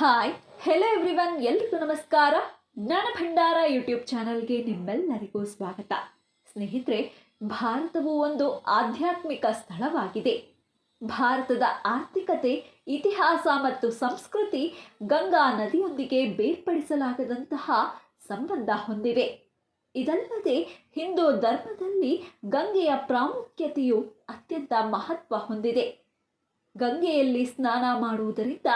Hi hello everyone ಎಲ್ರಿಗೂ ನಮಸ್ಕಾರ. ಜ್ಞಾನ ಭಂಡಾರ ಯೂಟ್ಯೂಬ್ ಚಾನಲ್ಗೆ ನಿಮ್ಮೆಲ್ಲರಿಗೂ ಸ್ವಾಗತ. ಸ್ನೇಹಿತರೆ, ಭಾರತವು ಒಂದು ಆಧ್ಯಾತ್ಮಿಕ ಸ್ಥಳವಾಗಿದೆ. ಭಾರತದ ಆರ್ಥಿಕತೆ, ಇತಿಹಾಸ ಮತ್ತು ಸಂಸ್ಕೃತಿ ಗಂಗಾ ನದಿಯೊಂದಿಗೆ ಬೇರ್ಪಡಿಸಲಾಗದಂತಹ ಸಂಬಂಧ ಹೊಂದಿವೆ. ಇದಲ್ಲದೆ, ಹಿಂದೂ ಧರ್ಮದಲ್ಲಿ ಗಂಗೆಯ ಪ್ರಾಮುಖ್ಯತೆಯು ಅತ್ಯಂತ ಮಹತ್ವ ಹೊಂದಿದೆ. ಗಂಗೆಯಲ್ಲಿ ಸ್ನಾನ ಮಾಡುವುದರಿಂದ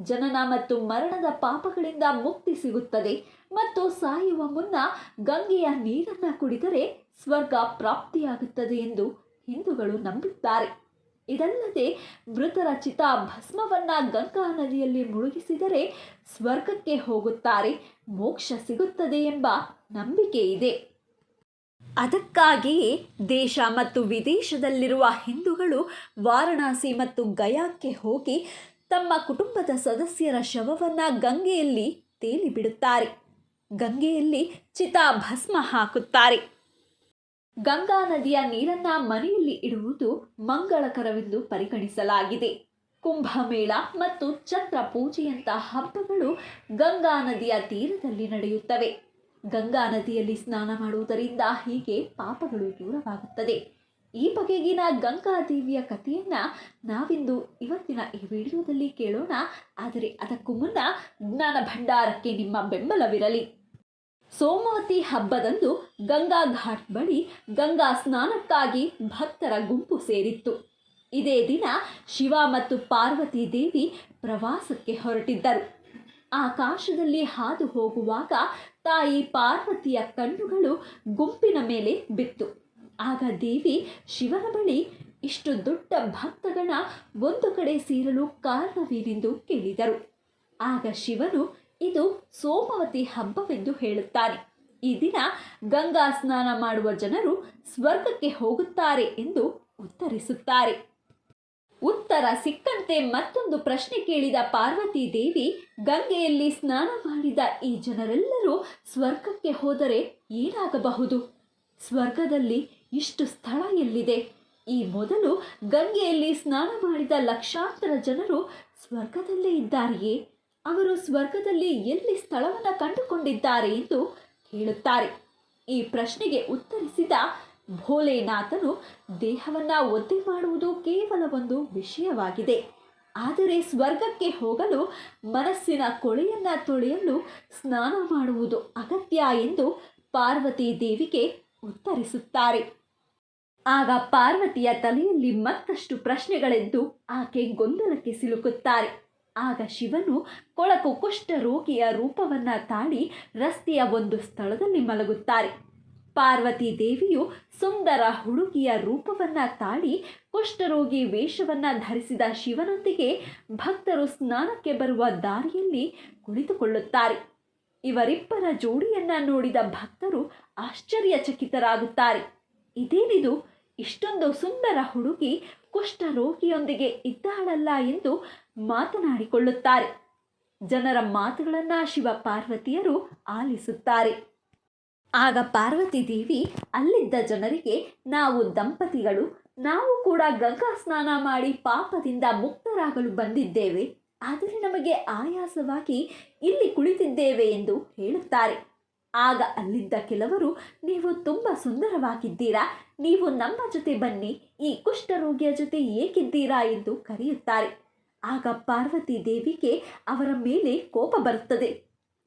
ಜನನ ಮತ್ತು ಮರಣದ ಪಾಪಗಳಿಂದ ಮುಕ್ತಿ ಸಿಗುತ್ತದೆ. ಮತ್ತು ಸಾಯುವ ಮುನ್ನ ಗಂಗೆಯ ನೀರನ್ನು ಕುಡಿದರೆ ಸ್ವರ್ಗ ಪ್ರಾಪ್ತಿಯಾಗುತ್ತದೆ ಎಂದು ಹಿಂದೂಗಳು ನಂಬುತ್ತಾರೆ ಇದಲ್ಲದೆ ಮೃತರ ಚಿತಾ ಭಸ್ಮವನ್ನ ಗಂಗಾ ನದಿಯಲ್ಲಿ ಮುಳುಗಿಸಿದರೆ ಸ್ವರ್ಗಕ್ಕೆ ಹೋಗುತ್ತಾರೆ. ಮೋಕ್ಷ ಸಿಗುತ್ತದೆ ಎಂಬ ನಂಬಿಕೆ ಇದೆ. ಅದಕ್ಕಾಗಿಯೇ ದೇಶ ಮತ್ತು ವಿದೇಶದಲ್ಲಿರುವ ಹಿಂದೂಗಳು ವಾರಣಾಸಿ ಮತ್ತು ಗಯಾಕ್ಕೆ ಹೋಗಿ ತಮ್ಮ ಕುಟುಂಬದ ಸದಸ್ಯರ ಶವವನ್ನು ಗಂಗೆಯಲ್ಲಿ ತೇಲಿ ಬಿಡುತ್ತಾರೆ. ಗಂಗೆಯಲ್ಲಿ ಚಿತಾಭಸ್ಮ ಹಾಕುತ್ತಾರೆ. ಗಂಗಾ ನದಿಯ ನೀರನ್ನ ಮನೆಯಲ್ಲಿ ಇಡುವುದು ಮಂಗಳಕರವೆಂದು ಪರಿಗಣಿಸಲಾಗಿದೆ. ಕುಂಭಮೇಳ ಮತ್ತು ಚಂದ್ರ ಪೂಜೆಯಂತಹ ಹಬ್ಬಗಳು ಗಂಗಾ ನದಿಯ ತೀರದಲ್ಲಿ ನಡೆಯುತ್ತವೆ. ಗಂಗಾ ನದಿಯಲ್ಲಿ ಸ್ನಾನ ಮಾಡುವುದರಿಂದ ಹೀಗೆ ಪಾಪಗಳು ದೂರವಾಗುತ್ತದೆ. ಈ ಬಗೆಗಿನ ಗಂಗಾ ದೇವಿಯ ಕಥೆಯನ್ನ ನಾವಿಂದು ಇವತ್ತಿನ ಈ ವಿಡಿಯೋದಲ್ಲಿ ಕೇಳೋಣ. ಆದರೆ ಅದಕ್ಕೂ ಮುನ್ನ ಜ್ಞಾನ ಭಂಡಾರಕ್ಕೆ ನಿಮ್ಮ ಬೆಂಬಲವಿರಲಿ. ಸೋಮವತಿ ಹಬ್ಬದಂದು ಗಂಗಾ ಘಾಟ್ ಬಳಿ ಗಂಗಾ ಸ್ನಾನಕ್ಕಾಗಿ ಭಕ್ತರ ಗುಂಪು ಸೇರಿತ್ತು. ಇದೇ ದಿನ ಶಿವ ಮತ್ತು ಪಾರ್ವತಿ ದೇವಿ ಪ್ರವಾಸಕ್ಕೆ ಹೊರಟಿದ್ದರು. ಆಕಾಶದಲ್ಲಿ ಹಾದು ಹೋಗುವಾಗ ತಾಯಿ ಪಾರ್ವತಿಯ ಕಣ್ಣುಗಳು ಗುಂಪಿನ ಮೇಲೆ ಬಿತ್ತು. ಆಗ ದೇವಿ ಶಿವನ ಬಳಿ ಇಷ್ಟು ದೊಡ್ಡ ಭಕ್ತಗಣ ಒಂದು ಕಡೆ ಸೇರಲು ಕಾರಣವೇನೆಂದು ಕೇಳಿದರು. ಆಗ ಶಿವನು ಇದು ಸೋಮವತಿ ಹಬ್ಬವೆಂದು ಹೇಳುತ್ತಾನೆ. ಈ ದಿನ ಗಂಗಾ ಸ್ನಾನ ಮಾಡುವ ಜನರು ಸ್ವರ್ಗಕ್ಕೆ ಹೋಗುತ್ತಾರೆ ಎಂದು ಉತ್ತರಿಸುತ್ತಾರೆ. ಉತ್ತರ ಸಿಕ್ಕಂತೆ ಮತ್ತೊಂದು ಪ್ರಶ್ನೆ ಕೇಳಿದ ಪಾರ್ವತಿ ದೇವಿ ಗಂಗೆಯಲ್ಲಿ ಸ್ನಾನ ಮಾಡಿದ ಈ ಜನರೆಲ್ಲರೂ ಸ್ವರ್ಗಕ್ಕೆ ಹೋದರೆ ಏನಾಗಬಹುದು? ಸ್ವರ್ಗದಲ್ಲಿ ಇಷ್ಟು ಸ್ಥಳ ಎಲ್ಲಿದೆ? ಈ ಮೊದಲು ಗಂಗೆಯಲ್ಲಿ ಸ್ನಾನ ಮಾಡಿದ ಲಕ್ಷಾಂತರ ಜನರು ಸ್ವರ್ಗದಲ್ಲೇ ಇದ್ದಾರೆಯೇ? ಅವರು ಸ್ವರ್ಗದಲ್ಲಿ ಎಲ್ಲಿ ಸ್ಥಳವನ್ನು ಕಂಡುಕೊಂಡಿದ್ದಾರೆ ಎಂದು ಕೇಳುತ್ತಾರೆ. ಈ ಪ್ರಶ್ನೆಗೆ ಉತ್ತರಿಸಿದ ಭೋಲೆನಾಥನು ದೇಹವನ್ನು ಒದ್ದೆ ಮಾಡುವುದು ಕೇವಲ ಒಂದು ವಿಷಯವಾಗಿದೆ. ಆದರೆ ಸ್ವರ್ಗಕ್ಕೆ ಹೋಗಲು ಮನಸ್ಸಿನ ಕೊಳೆಯನ್ನು ತೊಳೆಯಲು ಸ್ನಾನ ಮಾಡುವುದು ಅಗತ್ಯ ಎಂದು ಪಾರ್ವತಿ ದೇವಿಗೆ ಉತ್ತರಿಸುತ್ತಾರೆ. ಆಗ ಪಾರ್ವತಿಯ ತಲೆಯಲ್ಲಿ ಮತ್ತಷ್ಟು ಪ್ರಶ್ನೆಗಳೆಂದು ಆಕೆ ಗೊಂದಲಕ್ಕೆ ಸಿಲುಕುತ್ತಾರೆ. ಆಗ ಶಿವನು ಕೊಳಕು ಕುಷ್ಠ ರೋಗಿಯ ರೂಪವನ್ನ ತಾಳಿ ರಸ್ತೆಯ ಒಂದು ಸ್ಥಳದಲ್ಲಿ ಮಲಗುತ್ತಾರೆ. ಪಾರ್ವತಿ ದೇವಿಯು ಸುಂದರ ಹುಡುಗಿಯ ರೂಪವನ್ನ ತಾಳಿ ಕುಷ್ಠರೋಗಿ ವೇಷವನ್ನ ಧರಿಸಿದ ಶಿವನೊಂದಿಗೆ ಭಕ್ತರು ಸ್ನಾನಕ್ಕೆ ಬರುವ ದಾರಿಯಲ್ಲಿ ಕುಳಿತುಕೊಳ್ಳುತ್ತಾರೆ. ಇವರಿಬ್ಬರ ಜೋಡಿಯನ್ನ ನೋಡಿದ ಭಕ್ತರು ಆಶ್ಚರ್ಯಚಕಿತರಾಗುತ್ತಾರೆ. ಇದೇನಿದು? ಇಷ್ಟೊಂದು ಸುಂದರ ಹುಡುಗಿ ಕುಷ್ಠರೋಗಿಯೊಂದಿಗೆ ಇದ್ದಾಳಲ್ಲ ಎಂದು ಮಾತನಾಡಿಕೊಳ್ಳುತ್ತಾರೆ. ಜನರ ಮಾತುಗಳನ್ನು ಶಿವ ಪಾರ್ವತಿಯರು ಆಲಿಸುತ್ತಾರೆ. ಆಗ ಪಾರ್ವತಿ ದೇವಿ ಅಲ್ಲಿದ್ದ ಜನರಿಗೆ, ನಾವು ದಂಪತಿಗಳು, ನಾವು ಕೂಡ ಗಂಗಾ ಸ್ನಾನ ಮಾಡಿ ಪಾಪದಿಂದ ಮುಕ್ತರಾಗಲು ಬಂದಿದ್ದೇವೆ. ಆದರೆ ನಮಗೆ ಆಯಾಸವಾಗಿ ಇಲ್ಲಿ ಕುಳಿತಿದ್ದೇವೆ ಎಂದು ಹೇಳುತ್ತಾರೆ. ಆಗ ಅಲ್ಲಿದ್ದ ಕೆಲವರು, ನೀವು ತುಂಬ ಸುಂದರವಾಗಿದ್ದೀರಾ, ನೀವು ನಮ್ಮ ಜೊತೆ ಬನ್ನಿ, ಈ ಕುಷ್ಠರೋಗಿಯ ಜೊತೆ ಏಕಿದ್ದೀರಾ ಎಂದು ಕರೆಯುತ್ತಾರೆ. ಆಗ ಪಾರ್ವತಿ ದೇವಿಗೆ ಅವರ ಮೇಲೆ ಕೋಪ ಬರುತ್ತದೆ.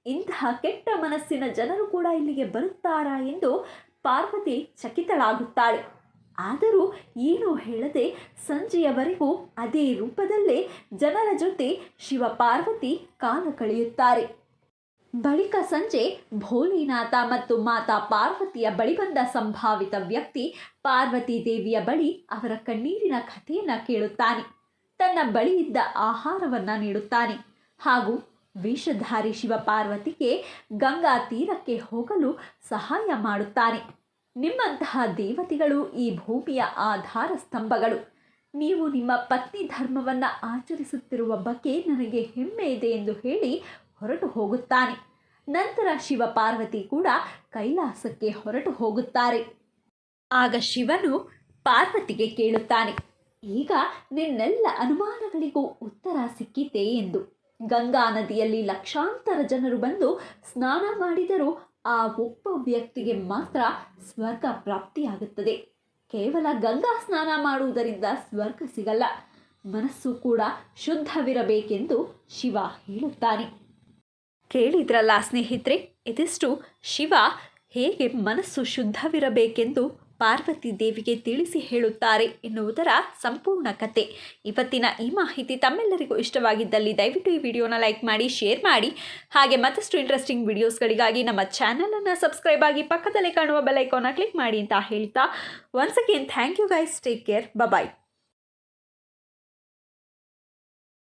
ಇಂತಹ ಕೆಟ್ಟ ಮನಸ್ಸಿನ ಜನರು ಕೂಡ ಇಲ್ಲಿಗೆ ಬರುತ್ತಾರಾ ಎಂದು ಪಾರ್ವತಿ ಚಕಿತಳಾಗುತ್ತಾಳೆ. ಆದರೂ ಏನೂ ಹೇಳದೆ ಸಂಜೆಯವರೆಗೂ ಅದೇ ರೂಪದಲ್ಲೇ ಜನರ ಜೊತೆ ಶಿವ ಪಾರ್ವತಿ ಕಾಲ ಕಳೆಯುತ್ತಾರೆ. ಬಳಿಕ ಸಂಜೆ ಭೋಲಿನಾಥ ಮತ್ತು ಮಾತಾ ಪಾರ್ವತಿಯ ಬಳಿ ಬಂದ ಸಂಭಾವಿತ ವ್ಯಕ್ತಿ ಪಾರ್ವತಿ ದೇವಿಯ ಬಳಿ ಅವರ ಕಣ್ಣೀರಿನ ಕಥೆಯನ್ನು ಕೇಳುತ್ತಾನೆ. ತನ್ನ ಬಳಿ ಇದ್ದ ಆಹಾರವನ್ನು ನೀಡುತ್ತಾನೆ ಹಾಗೂ ವೇಷಧಾರಿ ಶಿವ ಪಾರ್ವತಿಗೆ ಗಂಗಾ ತೀರಕ್ಕೆ ಹೋಗಲು ಸಹಾಯ ಮಾಡುತ್ತಾನೆ ನಿಮ್ಮಂತಹ ದೇವತೆಗಳು ಈ ಭೂಮಿಯ ಆಧಾರ ಸ್ತಂಭಗಳು. ನೀವು ನಿಮ್ಮ ಪತ್ನಿ ಧರ್ಮವನ್ನು ಆಚರಿಸುತ್ತಿರುವ ಬಗ್ಗೆ ನನಗೆ ಹೆಮ್ಮೆ ಇದೆ ಎಂದು ಹೇಳಿ ಹೊರಟು ಹೋಗುತ್ತಾನೆ. ನಂತರ ಶಿವ ಪಾರ್ವತಿ ಕೂಡ ಕೈಲಾಸಕ್ಕೆ ಹೊರಟು ಹೋಗುತ್ತಾರೆ. ಆಗ ಶಿವನು ಪಾರ್ವತಿಗೆ ಕೇಳುತ್ತಾನೆ, ಈಗ ನಿನ್ನೆಲ್ಲ ಅನುಮಾನಗಳಿಗೂ ಉತ್ತರ ಸಿಕ್ಕಿತೆ? ಎಂದು. ಗಂಗಾ ನದಿಯಲ್ಲಿ ಲಕ್ಷಾಂತರ ಜನರು ಬಂದು ಸ್ನಾನ ಮಾಡಿದರೂ ಆ ಒಬ್ಬ ವ್ಯಕ್ತಿಗೆ ಮಾತ್ರ ಸ್ವರ್ಗ ಪ್ರಾಪ್ತಿಯಾಗುತ್ತದೆ. ಕೇವಲ ಗಂಗಾ ಸ್ನಾನ ಮಾಡುವುದರಿಂದ ಸ್ವರ್ಗ ಸಿಗಲ್ಲ. ಮನಸ್ಸು ಕೂಡ ಶುದ್ಧವಿರಬೇಕೆಂದು ಶಿವ ಹೇಳುತ್ತಾನೆ. ಕೇಳಿದ್ರಲ್ಲ ಸ್ನೇಹಿತರೆ, ಇದಿಷ್ಟು ಶಿವ ಹೇಗೆ ಮನಸ್ಸು ಶುದ್ಧವಿರಬೇಕೆಂದು ಪಾರ್ವತಿ ದೇವಿಗೆ ತಿಳಿಸಿ ಹೇಳುತ್ತಾರೆ ಎನ್ನುವುದರ ಸಂಪೂರ್ಣ ಕತೆ. ಇವತ್ತಿನ ಈ ಮಾಹಿತಿ ತಮ್ಮೆಲ್ಲರಿಗೂ ಇಷ್ಟವಾಗಿದ್ದಲ್ಲಿ ದಯವಿಟ್ಟು ಈ ವಿಡಿಯೋನ ಲೈಕ್ ಮಾಡಿ, ಶೇರ್ ಮಾಡಿ. ಹಾಗೆ ಮತ್ತಷ್ಟು ಇಂಟ್ರೆಸ್ಟಿಂಗ್ ವಿಡಿಯೋಸ್ಗಳಿಗಾಗಿ ನಮ್ಮ ಚಾನಲನ್ನು ಸಬ್ಸ್ಕ್ರೈಬ್ ಆಗಿ ಪಕ್ಕದಲ್ಲೇ ಕಾಣುವ ಬೆಲೈಕೋನ ಕ್ಲಿಕ್ ಮಾಡಿ ಅಂತ ಹೇಳ್ತಾ once again thank you guys take care bye